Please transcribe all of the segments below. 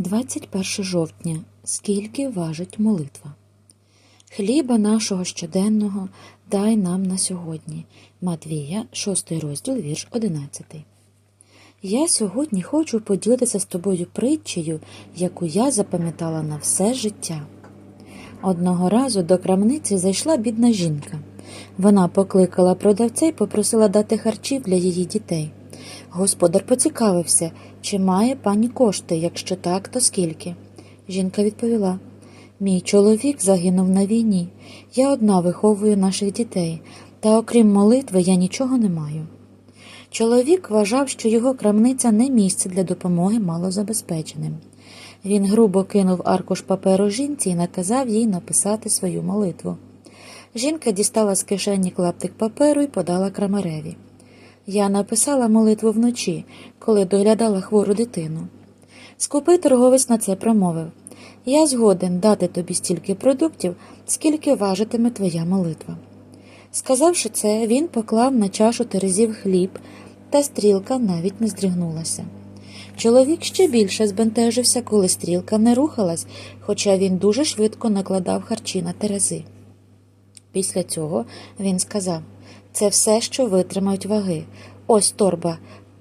21 жовтня. Скільки важить молитва? Хліба нашого щоденного дай нам на сьогодні. Матвія, 6 розділ, вірш 11. Я сьогодні хочу поділитися з тобою притчею, яку я запам'ятала на все життя. Одного разу до крамниці зайшла бідна жінка. Вона покликала продавця і попросила дати харчів для її дітей. Господар поцікавився, чи має пані кошти, якщо так, то скільки. Жінка відповіла Мій чоловік загинув на війні. Я одна виховую наших дітей, та окрім молитви я нічого не маю. Чоловік вважав, що його крамниця не місце для допомоги малозабезпеченим. Він грубо кинув аркуш паперу жінці і наказав їй написати свою молитву. Жінка дістала з кишені клаптик паперу і подала крамареві. Я написала молитву вночі, коли доглядала хвору дитину. Скупий торговець на це промовив Я згоден дати тобі стільки продуктів, скільки важитиме твоя молитва. Сказавши це, він поклав на чашу терезів хліб, та стрілка навіть не здригнулася. Чоловік ще більше збентежився, коли стрілка не рухалась, хоча він дуже швидко накладав харчі на терези. Після цього він сказав це все, що витримають ваги. Ось торба,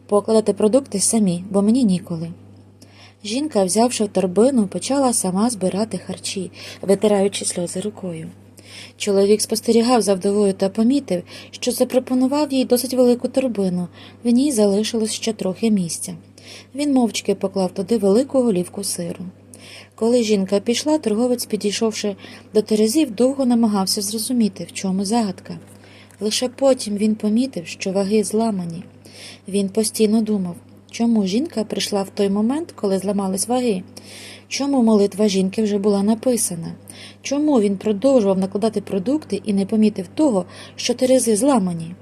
покладати продукти самі, бо мені ніколи. Жінка, взявши торбину, почала сама збирати харчі, витираючи сльози рукою. Чоловік спостерігав за вдовою та помітив, що запропонував їй досить велику торбину, в ній залишилось ще трохи місця. Він мовчки поклав туди велику голівку сиру. Коли жінка пішла, торговець, підійшовши до терезів, довго намагався зрозуміти, в чому загадка. Лише потім він помітив, що ваги зламані. Він постійно думав, чому жінка прийшла в той момент, коли зламались ваги, чому молитва жінки вже була написана, чому він продовжував накладати продукти і не помітив того, що терези зламані.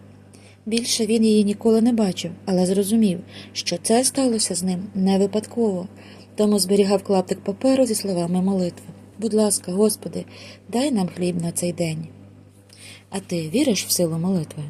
Більше він її ніколи не бачив, але зрозумів, що це сталося з ним не випадково, тому зберігав клаптик паперу зі словами молитви. Будь ласка, Господи, дай нам хліб на цей день. А ти віриш в силу молитви?